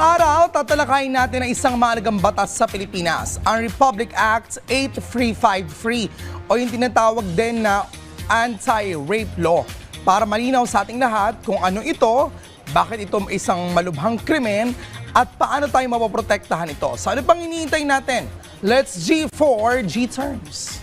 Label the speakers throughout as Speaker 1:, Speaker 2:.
Speaker 1: Ngayong araw, tatalakayin natin ang isang mahalagang batas sa Pilipinas, ang Republic Act 8353 o yung tinatawag din na Anti-Rape Law. Para malinaw sa ating lahat kung ano ito, bakit ito isang malubhang krimen at paano tayo mapoprotektahan ito. So ano pang iniintay natin? Let's G4 G-Terms.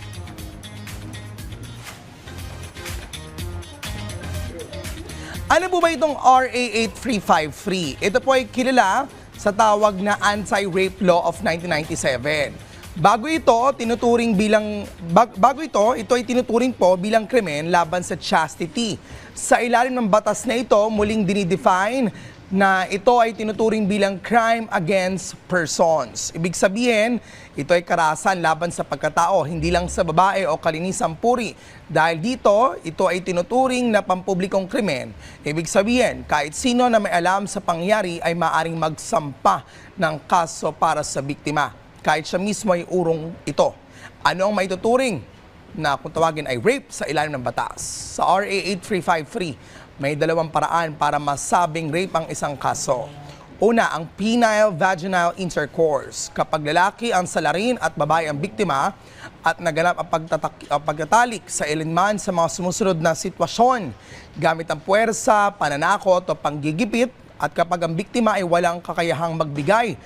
Speaker 1: Ano po ba itong RA 8353? Ito po ay kilala sa tawag na Anti-Rape Law of 1997. Bago ito, tinuturing bilang bag- bago ito, ito ay tinuturing po bilang krimen laban sa chastity. Sa ilalim ng batas na ito, muling dinidefine na ito ay tinuturing bilang crime against persons. Ibig sabihin, ito ay karahasan laban sa pagkatao, hindi lang sa babae o kalinisang puri. Dahil dito, ito ay tinuturing na pampublikong krimen. Ibig sabihin, kahit sino na may alam sa pangyari ay maaring magsampa ng kaso para sa biktima. Kahit siya mismo ay urong ito. Ano ang maituturing? na kung tawagin ay rape sa ilalim ng batas. Sa RA 8353, may dalawang paraan para masabing rape ang isang kaso. Una, ang penile vaginal intercourse. Kapag lalaki ang salarin at babae ang biktima at naganap ang pagtatak- pagtatalik sa ilinman sa mga sumusunod na sitwasyon gamit ang puwersa, pananakot o panggigipit at kapag ang biktima ay walang kakayahang magbigay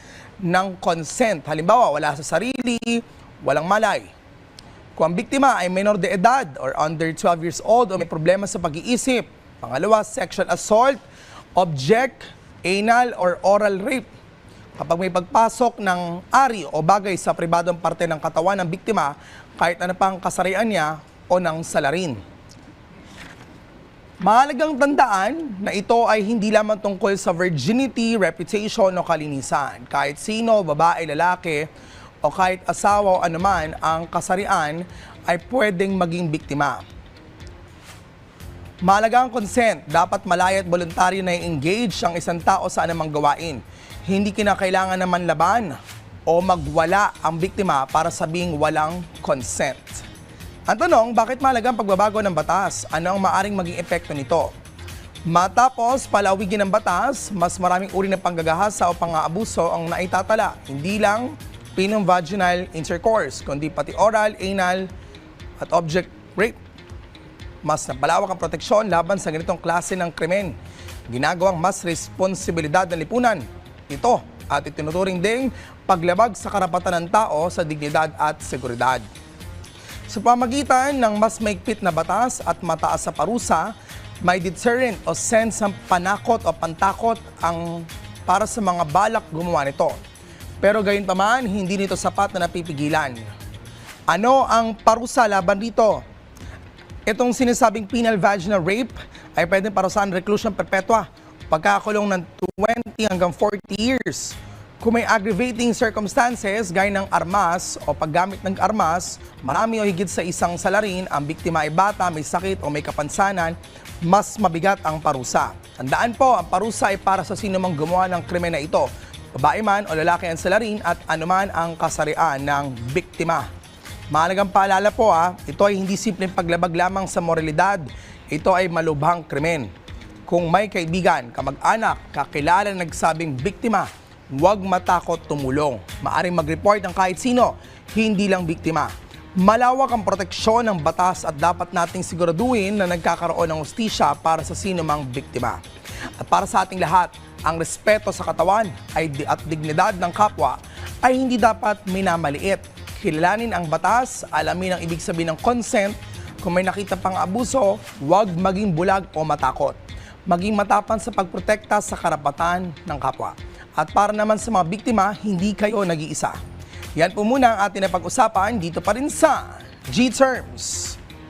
Speaker 1: ng consent, halimbawa wala sa sarili, walang malay, kung ang biktima ay minor de edad or under 12 years old o may problema sa pag-iisip. Pangalawa, sexual assault, object, anal or oral rape. Kapag may pagpasok ng ari o bagay sa pribadong parte ng katawan ng biktima, kahit ano pang kasarian niya o ng salarin. Mahalagang tandaan na ito ay hindi lamang tungkol sa virginity, reputation o kalinisan. Kahit sino, babae, lalaki, o kahit asawa o anuman ang kasarian ay pwedeng maging biktima. Mahalaga consent. Dapat malaya at voluntaryo na i-engage ang isang tao sa anumang gawain. Hindi kinakailangan na manlaban o magwala ang biktima para sabing walang consent. Ang tanong, bakit mahalaga pagbabago ng batas? Ano ang maaring maging epekto nito? Matapos palawigin ng batas, mas maraming uri ng panggagahasa o pang-aabuso ang naitatala. Hindi lang pinong vaginal intercourse, kundi pati oral, anal, at object rape. Mas napalawak ang proteksyon laban sa ganitong klase ng krimen. Ginagawang mas responsibilidad ng lipunan. Ito at itinuturing ding paglabag sa karapatan ng tao sa dignidad at seguridad. Sa pamagitan ng mas maigpit na batas at mataas sa parusa, may deterrent o sense ng panakot o pantakot ang para sa mga balak gumawa nito. Pero gayon pa man, hindi nito sapat na napipigilan. Ano ang parusa laban dito? Itong sinasabing penal vaginal rape ay pwedeng parusahan reclusion perpetua, pagkakulong ng 20 hanggang 40 years. Kung may aggravating circumstances gaya ng armas o paggamit ng armas, marami o higit sa isang salarin, ang biktima ay bata, may sakit o may kapansanan, mas mabigat ang parusa. Tandaan po, ang parusa ay para sa sino mang gumawa ng krimen na ito, babae man o lalaki ang salarin at anuman ang kasarian ng biktima. Mahalagang paalala po ha, ito ay hindi simpleng paglabag lamang sa moralidad, ito ay malubhang krimen. Kung may kaibigan, kamag-anak, kakilala na nagsabing biktima, huwag matakot tumulong. Maaring mag-report ang kahit sino, hindi lang biktima. Malawak ang proteksyon ng batas at dapat nating siguraduhin na nagkakaroon ng ustisya para sa sino mang biktima. At para sa ating lahat, ang respeto sa katawan ay at dignidad ng kapwa ay hindi dapat minamaliit. Kilalanin ang batas, alamin ang ibig sabihin ng consent, kung may nakita pang abuso, huwag maging bulag o matakot. Maging matapan sa pagprotekta sa karapatan ng kapwa. At para naman sa mga biktima, hindi kayo nag-iisa. Yan po muna ang ating napag-usapan dito pa rin sa G-Terms.